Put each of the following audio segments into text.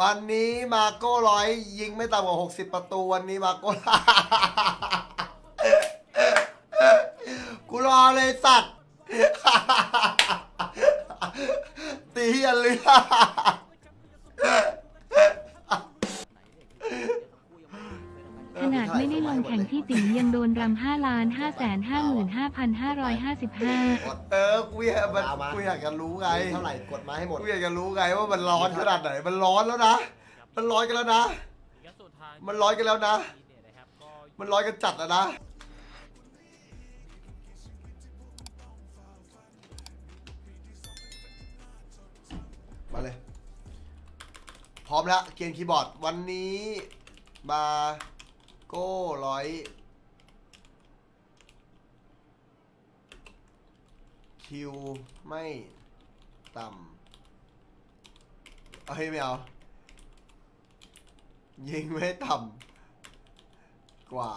วันนี้มาโก้ร้อยยิงไม่ต่ำกว่า 60 ประตูวันนี้มาโก้ กูรอเลยสัตว์ ตีอันเลือ ติ๋มยังโดนรำ5ล้าน5 5 5 5 555เออกูอยากมันกูอยากจะรู้ไงเท่าไหร่กดมาให้หมด กูอยากจะรู้ไงว่ามันร้อนขนาดไหน มันร้อนแล้วนะ มันร้อนกันแล้วนะ มันร้อนกันแล้วนะ มันร้อนกันจัดแล้วนะ มาเลย พร้อมแล้วเกมคีย์บอร์ดวันนี้ มาโก้ร้อย คิวไม่ต่ำเอ้ยไม่เอายิงไม่ต่ำกว่า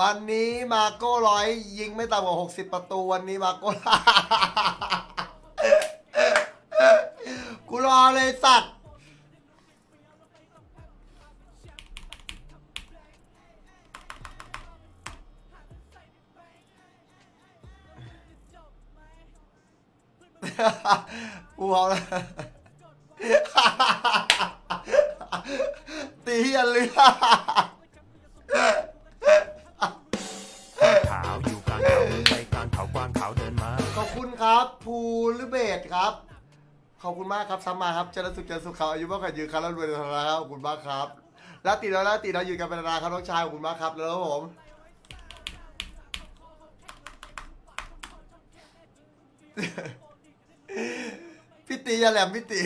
วันนี้มาโก้ร้อยยิงไม่ต่ำกว่า 60 ประตู วันนี้มาโก้กูรอเลยสัตว์กูเอาแล้วตีเหี้ยเรือ ภูหรือเบสครับ ขอบคุณมากครับซ้ำมาครับเจริญสุขเจริญสุขเขาอายุมากกว่ายืนครับแล้วรวยเลยครับขอบคุณมากครับแล้วติดแล้วแล้วติดเราอยู่กันเป็นนานครับน้องชายขอบคุณมากครับแล้วผมพี่ตีอย่าแหลมพี่ตี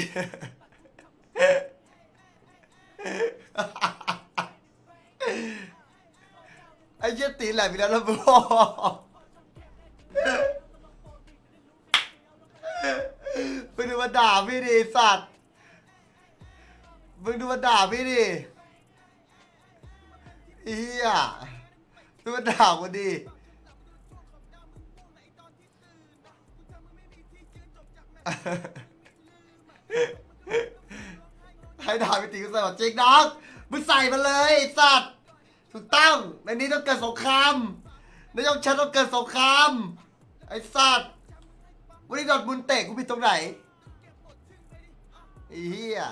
ไอ้เหี้ยตีแหลมอีกแล้วนะบอ ด่าพี่ดิสัตว์ มึงดูมาด่าพี่ดิเฮียดูมาด่ากูดิให้ด่าพี่ตีก็ใส่ว่าจริงน้องมึงใส่มาเลยไอ้สัตว์ถูกต้องในนี้ต้องเกิดสงครามในยกชั้นต้องเกิดสงครามไอ้สัตว์วันนี้โดบุญเตะกูผิดตรงไหน อ้เหี้ย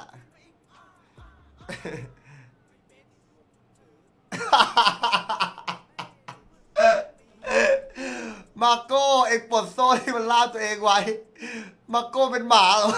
มาโก้เอกปลดโซ่ที่มันล่าตัวเองไว้ มาโก้เป็นหมาเหรอ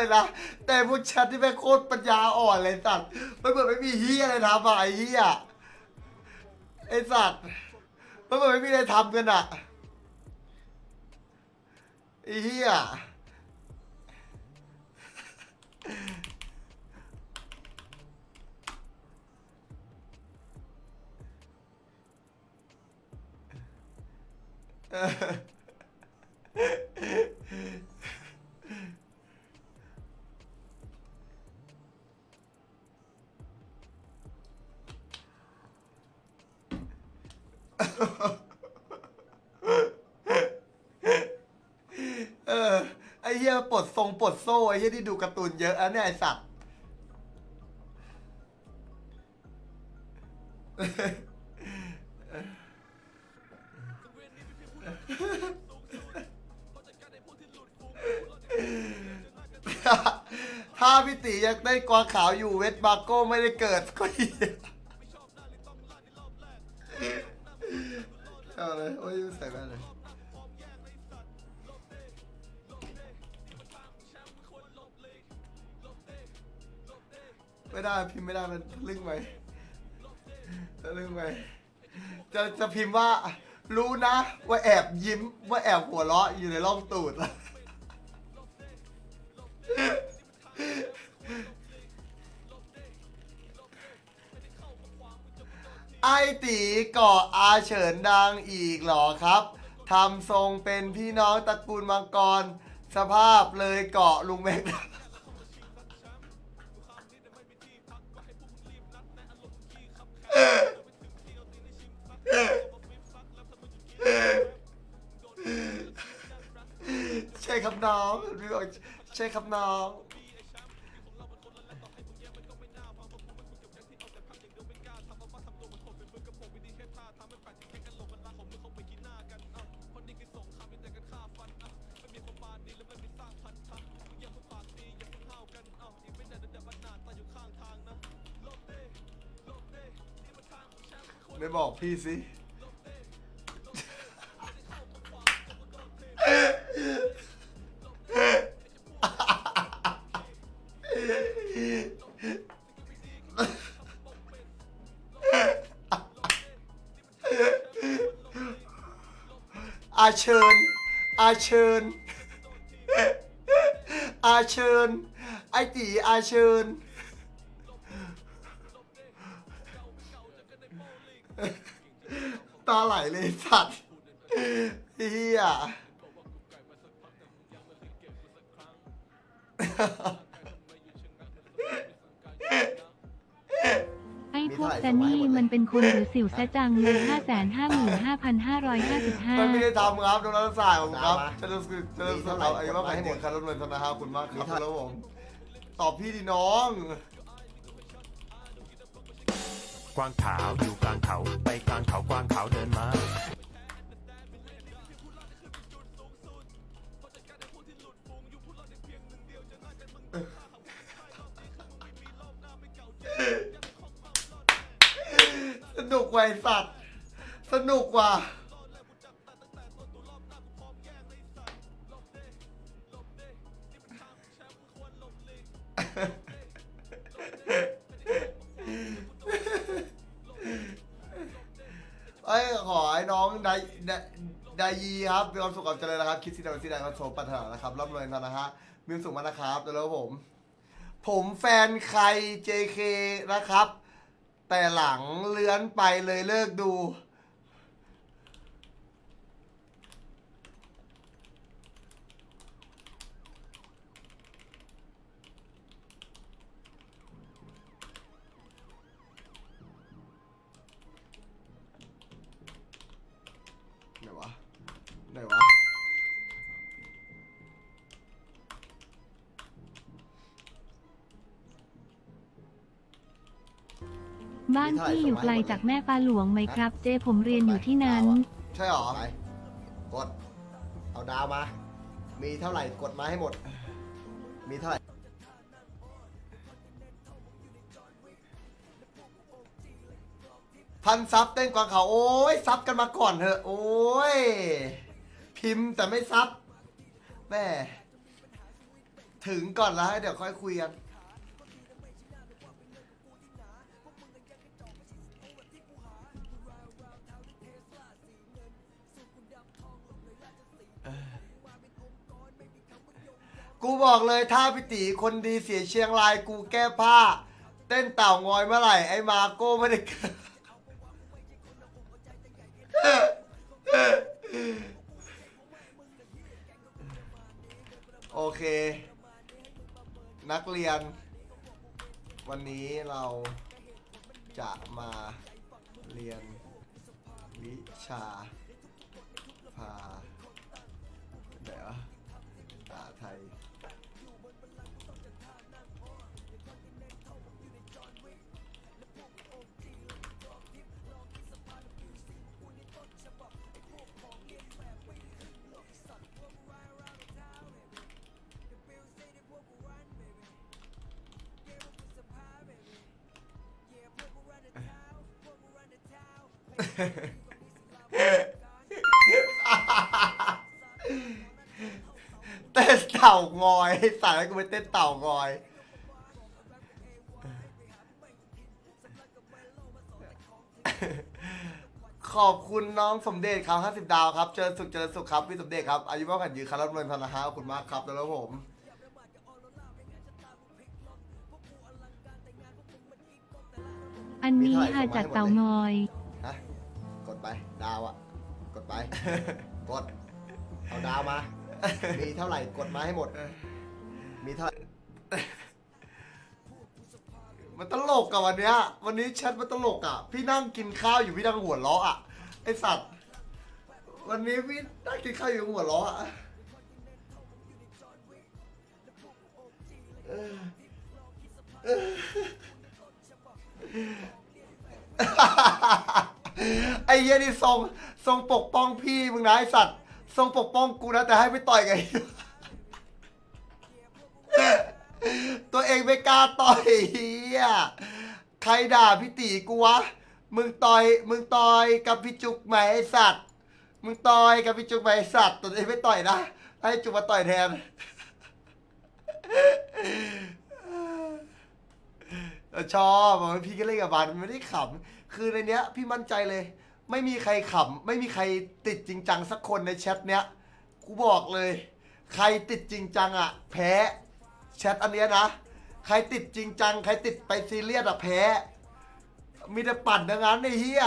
เฮียนะ แต่พวกแชทที่แม่งโคตรปัญญาอ่อนเลยสัตว์มันเหมือนไม่มีเฮียอะไรทำอะไอ้เฮียไอ้สัตว์มันเหมือนไม่มีอะไรทำกันอะไอ้เฮีย เออไอ้เหี้ยปลดทรงปลดโซ่ไอ้เหี้ยที่ดูการ์ตูนเยอะอันเนี่ยไอ้สัตว์ ถ้าพี่ตียังได้กวางขาวอยู่เวทบาโก้ไม่ได้เกิดก็เหี้ย ยโอ้ยใส่แไม่ได้พิมพ์ไม่ได้มันทะลึ่งไปจะลึ่งไปจะจะพิมพ์ว่า รู้นะ ว่าแอบยิ้มว่าแอบหัวเราะอยู่ในร่องตูด ไอตีก่ออาเฉินดังอีกเหรอครับทำทรงเป็นพี่น้องตระกูลมังกร สภาพเลยเกาะลุงแม็กใช่ครับน้องพี่บอกใช่ครับน้อง ไม่บอกพี่สิ อาเชิญ อาเชิญ อาเชิญ ไอตีอาเชิญ เลยสัตว์เฮียไอ้พวกแซนนี่มันเป็นคนหรือสิวแซะจังเลย5 5 5 5 5 5มันไม่5ได้ทำครับโดนรัฐศาสตร์ผมครับจะรู้สึกจะรู้สึกเอาอายุมากกว่าให้หมดครับรถเมล์ธนาคารคุณมากครับแล้วผมตอบพี่ดิน้อง กวางขาวอยู่กลางเขาไปกลางเขากวางขาวเดินมาสนุกว่ะไอ้สัตว์ สนุกว่ะเอ้ยขอให้น้องไดไดไดยีครับมีความสุขกับเจริญนะครับ คิดสิ่งใดสิ่งใดก็สมปรปัญหานะครับร่ำรวยกันนะฮะมีความสุขมากนะครับแล้วผม ผมแฟนใคร JK นะครับ แต่หลังเลื้อนไปเลยเลิกดู บ้านพี่อยู่ไกลจากแม่ปลาหลวงไหมครับ เจผมเรียนอยู่ที่นั้น ใช่หรอไปกด เอาดาวมา มีเท่าไหร่กดมาให้หมด มีเท่าไหร่ พันซับเต้นกวางเขาโอ้ยซับกันมาก่อนเถอะ โอ้ย พิมพ์แต่ไม่ซับแม่ ถึงก่อนแล้วเดี๋ยวค่อยคุยกัน กูบอกเลยถ้าพิตีคนดีเสียเชียงรายกูแก้ผ้า เต้นเต่างอยเมื่อไหร่ไอ้มาโก้ไม่ได้เกิโอเค นักเรียน วันนี้เราจะมาเรียนวิชาภาเดี๋ยวภาษาไทย เต้นเต่างอยสารกูไปเต้นเต่างอย ขอบคุณน้องสมเด็จครับ 50 ดาวครับ เจริญสุขเจริญสุขครับพี่สมเด็จครับ อายุมากขันยืนครับรับเงินธนาคารขอบคุณมากครับแล้วผม อันนี้อาจากเต่างอย ดไปดาวอะกดไป กด เอาดาวมา มีเท่าไหร่กดมาให้หมด มีเท่าไหร่มันตลกกับวันเนี้ย วันนี้แชทมันตลกอะพี่นั่งกินข้าวอยู่พี่นั่งหัวเราะอะไอสัตว์ วันนี้พี่นั่งกินข้าวอยู่หัวเราะอะเออเออ ไอ้เหี้ยนี่ทรงทรงปกป้องพี่มึงนะไอสัตว์ทรงปกป้องกูนะแต่ให้ไปต่อยไง ตัวเองไม่กล้าต่อยเฮียใครด่าพี่ตีกูวะ มึงต่อย มึงต่อยกับพี่จุกไหมไอสัตว์ มึงต่อยกับพี่จุกไหมไอสัตว์ ตัวเองไม่ต่อยนะ ให้จุกมาต่อยแทน ชอบบอกว่าพี่ก็เล่นกับมันไม่ได้ขำ คือในเนี้ย พี่มั่นใจเลย ไม่มีใครขำไม่มีใครติดจริงจังสักคนในแชทเนี้ยกูบอกเลย ใครติดจริงจังอะแพ้แชทอันเนี้ยนะ ใครติดจริงจัง ใครติดไปซีเรียสอะแพ้ มีแต่ปั่นดังนั้นไอ้เหี้ย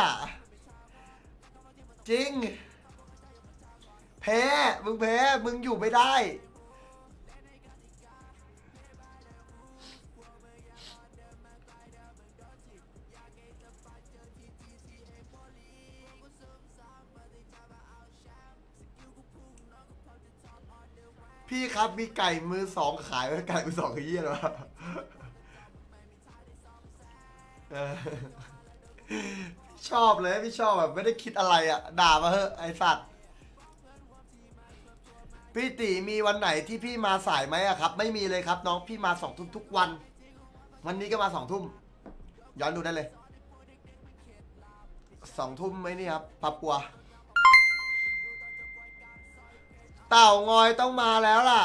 จริง แพ้ มึงแพ้ มึงอยู่ไม่ได้ พี่ครับมีไก่มือสองขายไหมไก่มือสองคือเยี่ยหรอเออชอบเลยพี่ชอบแบบไม่ได้คิดอะไรอะ ด่ามาเถอะไอสัตว์พี่ตีมีวันไหนที่พี่มาสายไหมอะครับ ไม่มีเลยครับ น้องพี่มาสองทุ่มทุกวัน วันนี้ก็มาสองทุ่มย้อนดูได้เลยสองทุ่มไหมนี่ครับปับปัว เต่างอยต้องมาแล้วล่ะ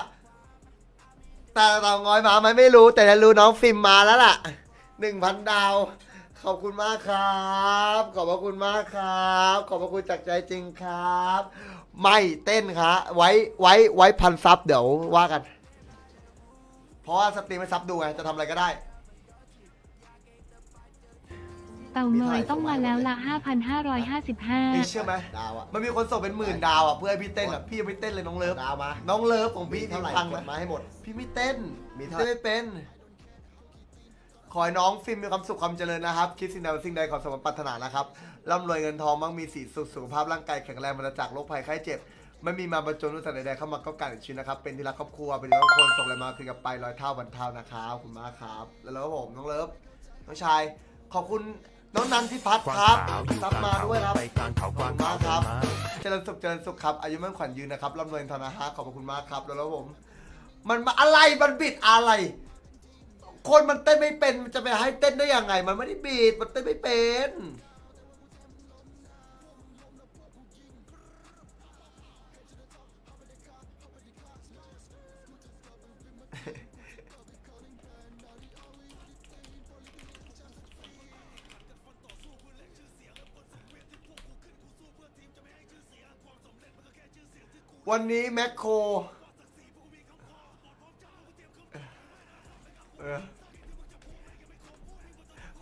แต่เต่างอยมาไหมไม่รู้ แต่รู้น้องฟิล์มมาแล้วล่ะหนึ่งพันดาว ขอบคุณมากครับ ขอบพระคุณมากครับ ขอบพระคุณจากใจจริงครับ ไม่เต้นครับไว้ไว้ไว้พันซับเดี๋ยวว่ากัน เพราะว่าสตรีมไม่ซับดูไงจะทำอะไรก็ได้างอยต้องมาแล้วละนี่5,555 เชื่อไหมดาวอะมันมีคนส่งเป็นหมื่นดาวอะเพื่อให้พี่เต้นอะพี่ยังไม่เต้นเลยน้องเลิฟดาวมาน้องเลิฟของมีพี่เท่าไหร่ฟังกดนะมาให้หมด พี่ไม่เต้นมีเท่าเต้นไม่เป็น ขอให้น้องฟิล์มมีความสุขความเจริญนะครับ คิดสิ่งใดเป็นสิ่งใดขอสมปรารถนานะครับร่ำรวยเงินทองมั่งมีสีสุขสุขภาพร่างกายแข็งแรงบรรจากโรคภัยไข้เจ็บ ไม่มีมาประจนรุนแรงใดๆเข้ามาก็การชีวิตนะครับ เป็นที่รักครอบครัวเป็นที่รักคนส่งอะไรมาคืนกลับไปร้อยเท่าพันเท่านะครับขอบคุณมากครับ แล้วแล้วผมน้องเลิฟน้องชาย ขอบคุณ น้องนันทิพัฒน์กวางครับขาวอยู่ซับกลางมาเขาด้วยครับไปกลางเขากวางขาวขอบคุณมากครับเดินมาเจริญสุขเจริญสุขครับ อายุมั่นขวัญยืนนะครับร่ำรวยธนาฮะขอบคุณมากครับ แล้วแล้วผม มันมาอะไร มันบิดอะไร คนมันเต้นไม่เป็น มันจะไปให้เต้นได้ยังไง มันไม่ได้บิด มันเต้นไม่เป็น วันนี้แมคโคร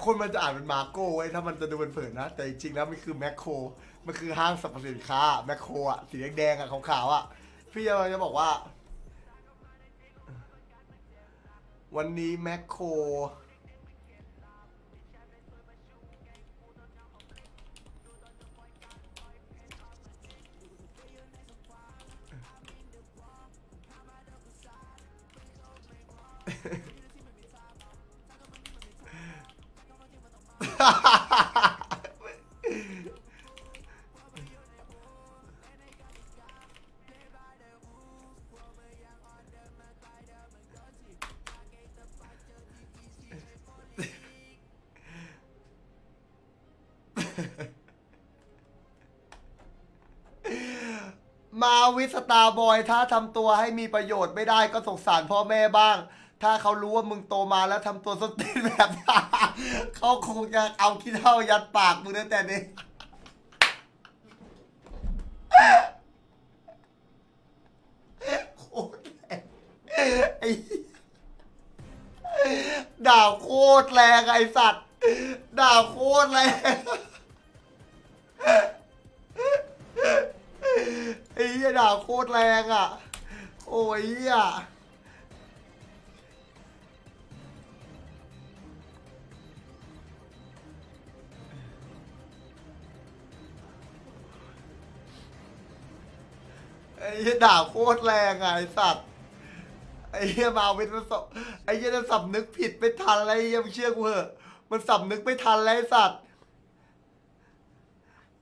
คนมันจะอ่านเป็นมาโก้ไว้ถ้ามันจะดูเป็นเผินนะ แต่จริงๆแล้วมันคือแมคโครมันคือห้างสรรพสินค้าแมคโครอะสีแดงๆอะขาวๆอะพี่จะจะบอกว่า วันนี้แมคโคร วิสตาบอยถ้าทำตัวให้มีประโยชน์ไม่ได้ก็สงสารพ่อแม่บ้าง ถ้าเขารู้ว่ามึงโตมาแล้วทำตัวสตีนแบบ เขาคงจะเอาขี้เท่ายัดปากมึงตั้งแต่นี้โคตรแรงไอ้ด่าโคตรแรงไอสัตว์ด่าโคตรแรง ไอ้เหี้ยด่าโคตรแรงอะ โอ้ยเหี้ยไอ้เหี้ยด่าโคตรแรงอะไอ้สัตว์ไอ้เหี้ยมาเวทมันสไอ้เหี้ยจะสำนึกผิดไม่ทันอะไรเหี้ยมึงเชื่อกูเหอะมันสำนึกไม่ทันแล้วไอ้สัตว์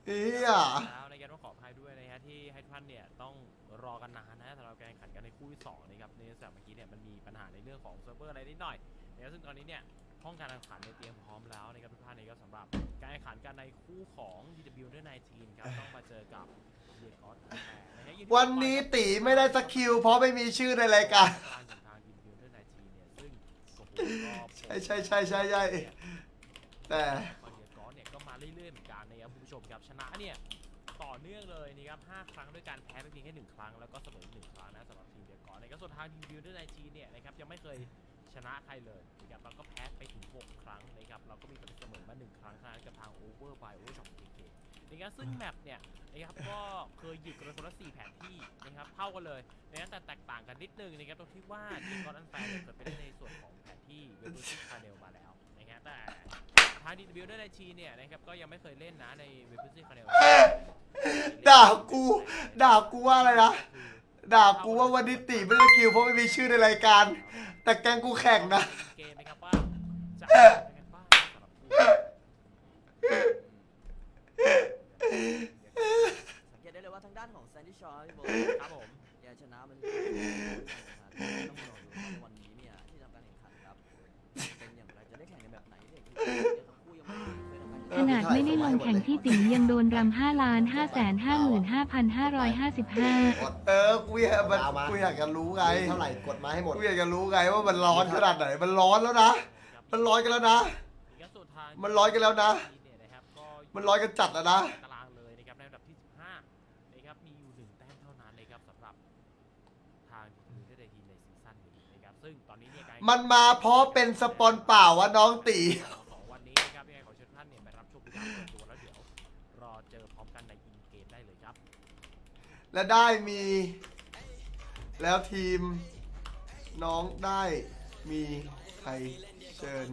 ไอ้เหี้ยแล้วนะครับ ของเซิร์ฟเวอร์อะไรนิดหน่อยนะครับซึ่งตอนนี้เนี่ยห้องการแข่งขันในยเตรียมพร้อมแล้วนะครับทุกท่านนะครับสำหรับการแข่งขันกันในคู่ของ DW ด้วย19ครับต้องมาเจอกับเดียกอสนะฮะอย่างที่วันนี้ตีไม่ได้สกิลเพราะไม่มีชื่อในรายการทางของทาง DW ด้วย19เนี่ยซึ่งโอ้โหก็ ใช่ใช่ใช่ใช่ใช่แต่บอลเดียกอสเนี่ยก็มาเรื่อยๆเหมือนกันนะครับคุณผู้ชมครับชนะเนี่ยต่อเนื่องเลยนะครับ5ครั้งด้วยการแพ้ไปเพียงแค่หนึ่งครั้งแล้วก็เสมออีกหนึ่งครั้ง นะสำหรับทีมเดียกอนะครับส่วนทาง DW ด้วย19เนี่ยนะครับยังไม่เคยชนะใครเลยนะครับเราก็แพ้ไปถึง 6 ครั้งนะครับเราก็มีเสมอมา 1 ครั้งเท่านั้นกับทาง Over by Over Shop KK นะครับซึ่งแมปเนี่ยนะครับก็เคยหยิบกันคนละ4แผนที่นะครับเท่ากันเลยนะครับแต่แตกต่างกันนิดนึงนะครับตรงที่ว่าทีมกอนอันแฟร์เคยเกิดไปได้ในส่วนของแผนที่เวอร์ซิคาเนลมาแล้วนะครับแต่ทางดีวิวด้วยในชีเนี่ยนะครับก็ยังไม่เคยเล่นนะในเวอร์ซิคาเนลด่ากูด่ากูว่าอะไรนะ ด่ากูว่าวันนี้ตีไม่ได้สกิลเพราะไม่มีชื่อในรายการ แต่แกงกูแข่งนะ เกมนะครับว่าจะเป็นยังไงบ้างสำหรับคู่สังเกตได้เลยว่าทางด้านของแซนดี้ชอร์พี่โบครับผมแกชนะมันต้องรอดูว่าวันนี้เนี่ยที่ทำการแข่งขันครับเป็นอย่างไรจะได้แข่งในแบบไหนเนี่ย ขแข่งนาดไม่ได้ลงแข่งที่ติ๋งยังโดนรำ5ล้าน5 5 5 5 5 5กดเออกูอยากมันเอามา กูอยากจะรู้ไงมีเท่าไหร่กดมาให้หมด กูอยากจะรู้ไงว่ามันร้อนขนาดไหน มันร้อนแล้วนะ มันร้อนกันแล้วนะครับส่วนทางมันร้อยกันแล้วนะเนี่ยนะครับก็มันร้อนกันจัดแล้วนะ ตารางเลยนะครับในอันดับที่ 15นะครับมีอยู่หนึ่งแต้มเท่านั้นนะครับสำหรับทางทีมเดทีในซีซั่นนี้นะครับซึ่งตอนนี้เนี่ยการมันมาเพราะเป็นสปอนเปล่าวะน้องตี และได้มี แล้วทีม น้องได้มีใครเชิญ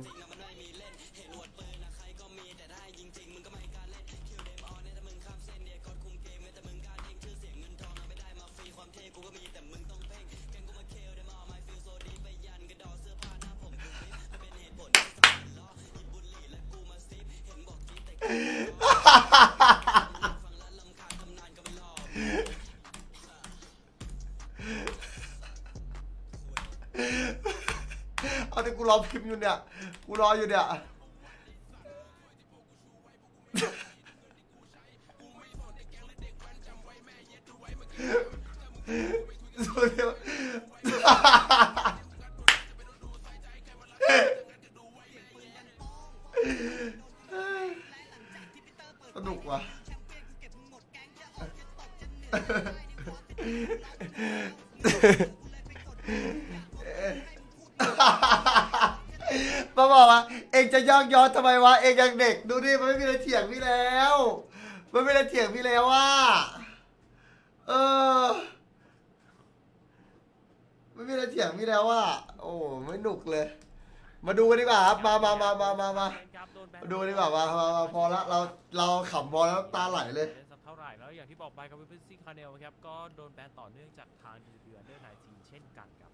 กูรอพิมพ์อยู่เนี่ย กูรออยู่เนี่ย สนุกว่ะ มาบอกว่าเองจะยอกย้อนทำไมวะเองยังเด็กดูดิมันไม่มีอะไรเถียงพี่แล้ว มันไม่มีอะไรเถียงพี่แล้วว่าเออไม่มีอะไรเถียงพี่แล้วว่าโอ้ไม่หนุกเลย มาดูกันดีกว่าครับมามามามามามามาดูดีกว่ามามามาพอละเราเราขำพอแล้วน้ำตาไหลเลย สักเท่าไหร่แล้วอย่างที่บอกไปครับวิปซี่คาเนลครับก็โดนแบนต่อเนื่องจากทางดีเดือนเดอร์ไนทีเช่นกันครับ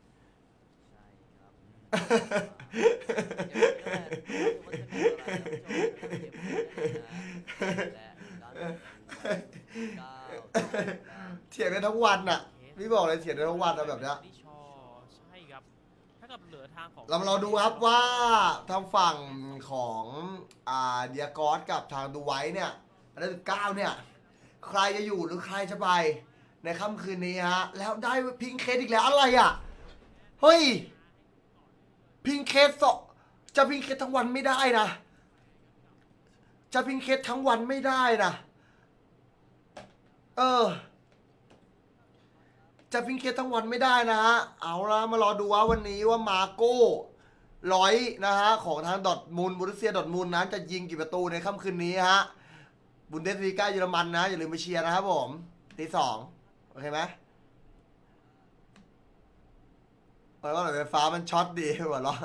เก้าเถียงได้ทั้งวันน่ะพี่บอกเลยเถียงได้ทั้งวันนะแบบเนี้ยที่ชอใช่ครับถ้ากับเหลือทางของเรามาเราดูครับว่าทางฝั่งของอ่าเดียกอสกับทางดูไว้เนี่ยอันดับเก้าเนี่ย ใครจะอยู่หรือใครจะไปในค่ำคืนนี้ฮะ แล้วได้พิงเคสอีกแล้วอะไรอะ เฮ้ย พิงเคสสจะพิงเคสทั้งวันไม่ได้นะ จะพิงเคสทั้งวันไม่ได้นะเออ จะพิงเคสทั้งวันไม่ได้นะฮะเอาละมารอดูว่าวันนี้ว่ามาโก้ร้อยนะฮะของทางดอทมูลบูรุเซียดอทมูลนั้นจะยิงกี่ประตูในค่ำคืนนี้ฮะบุนเดสลีกาเยอรมันนะ อย่าลืมไปเชียร์นะครับผมทีสองโอเคไหม เพราะว่าไฟฟ้ามันช็อตดีหัวเราะ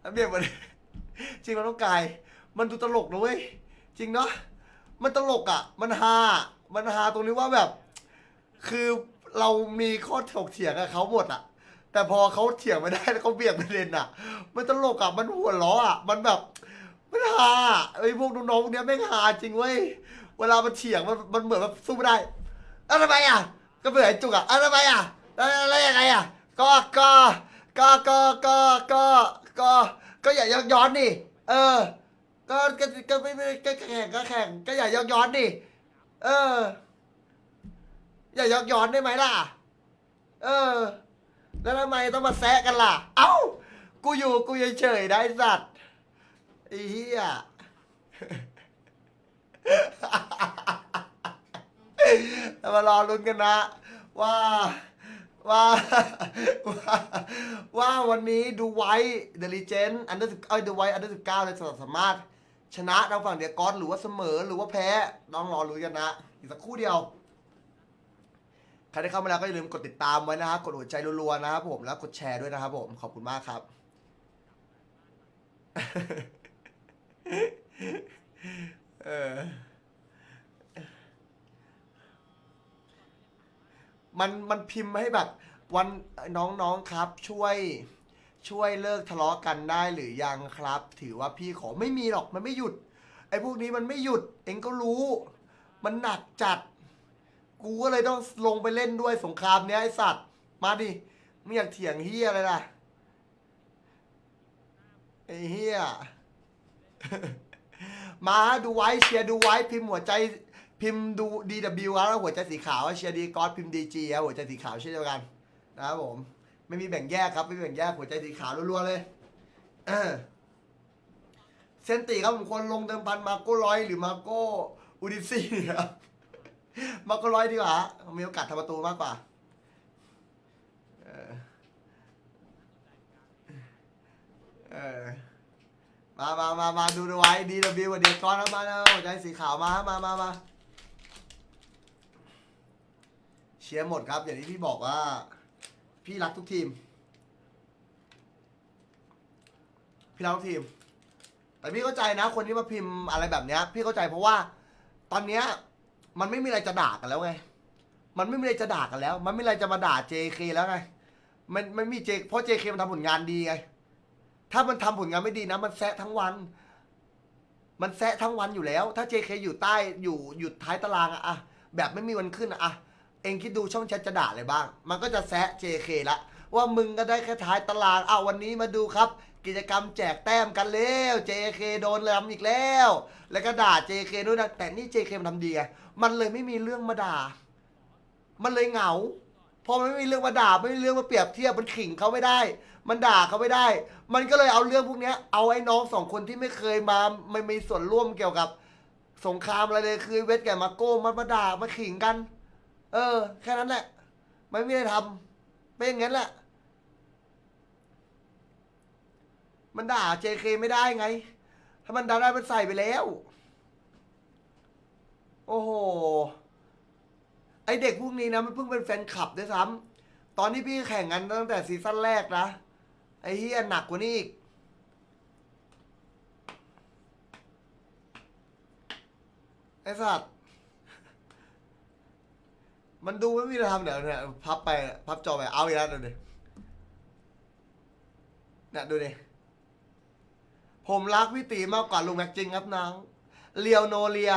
แล้วเบียกมันจริงเราต้องกาย มันดูตลกนะเว้ย จริงเนาะ มันตลกอะ มันฮา มันฮาตรงนี้ว่าแบบ คือเรามีข้อถกเถียงกับเขาหมดอะ แต่พอเขาเถียงไม่ได้แล้วเขาเบี่ยงประเด็นอะ มันตลกอะ มันหัวล้ออะ มันแบบ มันฮาไอ้พวกน้องๆพวกเนี้ยแม่งฮาจริงเว้ย เวลามันเถียงมันมันเหมือนแบบสู้ไม่ได้อะทำไมอะ ก็เบื่อไอ้จุกอะอะทำไมอะแล้วแล้วยังไงอะก็ก็ก็ก็ก็ก็ก็ก็อย่ายกย้อนดิเออ ก็ก็ก็ไม่ไม่ก็แข่งก็แข่งก็อย่ายกย้อนดิเออ อย่ายกย้อนได้ไหมล่ะ เออ แล้วทำไมต้องมาแซะกันล่ะ เอ้า กูอยู่กูเฉยๆได้สัตว์ไอ้เหี้ย เรามารอลุ้นกันนะว่าว่าว่าว่าวันนี้ดูไว้เดลิเจนอันเดอร์สิบเอ้ยดูไว้อันเดอร์สิบเก้าเลยสามารถ ชนะทางฝั่งเดียกอนหรือว่าเสมอหรือว่าแพ้ต้องรอลุ้นกันนะ อีกสักครู่เดียว ใครที่เข้ามาแล้วก็อย่าลืมกดติดตามไว้นะฮะกดหัวใจรัวๆนะครับผมแล้วกดแชร์ด้วยนะครับผมขอบคุณมากครับ เออ มันมันพิมพ์ให้แบบ วันน้องๆครับช่วย ช่วยเลิกทะเลาะกันได้หรือยังครับ ถือว่าพี่ขอไม่มีหรอกมันไม่หยุดไอ้พวกนี้มันไม่หยุด เองก็รู้ มันหนักจัด กูก็เลยต้องลงไปเล่นด้วยสงครามเนี้ยไอสัตว์มาดิไม่อยากเถียงเฮียอะไรล่ะไอเฮียมาดูไว้เชียร์ดูไว้พิมพ์หัวใจ พิมพ์ดู DW แล้วหัวใจสีขาวเชียร์ดีกอดพิมพ์ DG ครับหัวใจสีขาวเช่นเดียวกันนะครับผม ไม่มีแบ่งแยกครับไม่มีแบ่งแยกหัวใจสีขาวรัวๆเลยเออเซนติครับผมควรลงเดิมพันมาโก้ร้อยหรือมาโก้อูดิซี่ครับมาโก้ร้อยดีกว่ามีโอกาสทำประตูมากกว่าเออเออมามามามาดูดูไว้ดีวิวเดียวก้อนแล้วมาแล้วหัวใจสีขาวมามามามาเชียร์หมดครับ อย่างที่พี่บอกว่า พี่รักทุกทีม พี่รักทุกทีม แต่พี่เข้าใจนะ คนที่มาพิมพ์อะไรแบบเนี้ย พี่เข้าใจเพราะว่า ตอนเนี้ย มันไม่มีอะไรจะด่ากันแล้วไง มันไม่มีอะไรจะด่ากันแล้ว มันไม่มีอะไรจะมาด่า JK แล้วไง มันมันมี J เพราะ JK มันทำผลงานดีไง ถ้ามันทำผลงานไม่ดีนะ มันแซะทั้งวัน มันแซะทั้งวันอยู่แล้ว ถ้า JK อยู่ใต้อยู่อยู่ท้ายตารางอะอะแบบไม่มีวันขึ้นอะอะ เองคิดดูช่องแชทจะด่าอะไรบ้าง มันก็จะแซะ JK ละ ว่ามึงก็ได้แค่ท้ายตารางอ้าววันนี้มาดูครับ กิจกรรมแจกแต้มกันแล้ว JK โดนลำอีกแล้ว แล้วก็ด่า JK ด้วยนะแต่นี่ JK มันทำดีไงมันเลยไม่มีเรื่องมาด่า มันเลยเหงาพอมันไม่มีเรื่องมาด่าไม่มีเรื่องมาเปรียบเทียบมันขิงเขาไม่ได้ มันด่าเขาไม่ได้ มันก็เลยเอาเรื่องพวกเนี้ยเอาไอ้น้องสองคนที่ไม่เคยมาไม่มีส่วนร่วมเกี่ยวกับ สงครามอะไรเลยคือเวทแกมาโก้มันมาด่ามาขิงกัน เออ แค่นั้นแหละ ไม่มีอะไรทำเป็นอย่างนั้นแหละ มันด่า JK ไม่ได้ไง ถ้ามันด่าได้มันใส่ไปแล้ว โอ้โห ไอเด็กพวกนี้นะ มันเพิ่งเป็นแฟนคลับด้วยซ้ำตอนที่พี่แข่งกันตั้งแต่ซีซั่นแรกนะ ไอเฮียหนักกว่านี้อีกไอสัตว์ มันดูไม่มีอะไรทำเดี๋ยวเนี่ยพับไปพับจอไปเอาอีกแล้วดูดิเนี่ยดูดิผมรักพี่ตีมากกว่าลุงแม็กจริงครับน้องเลียวโนเลีย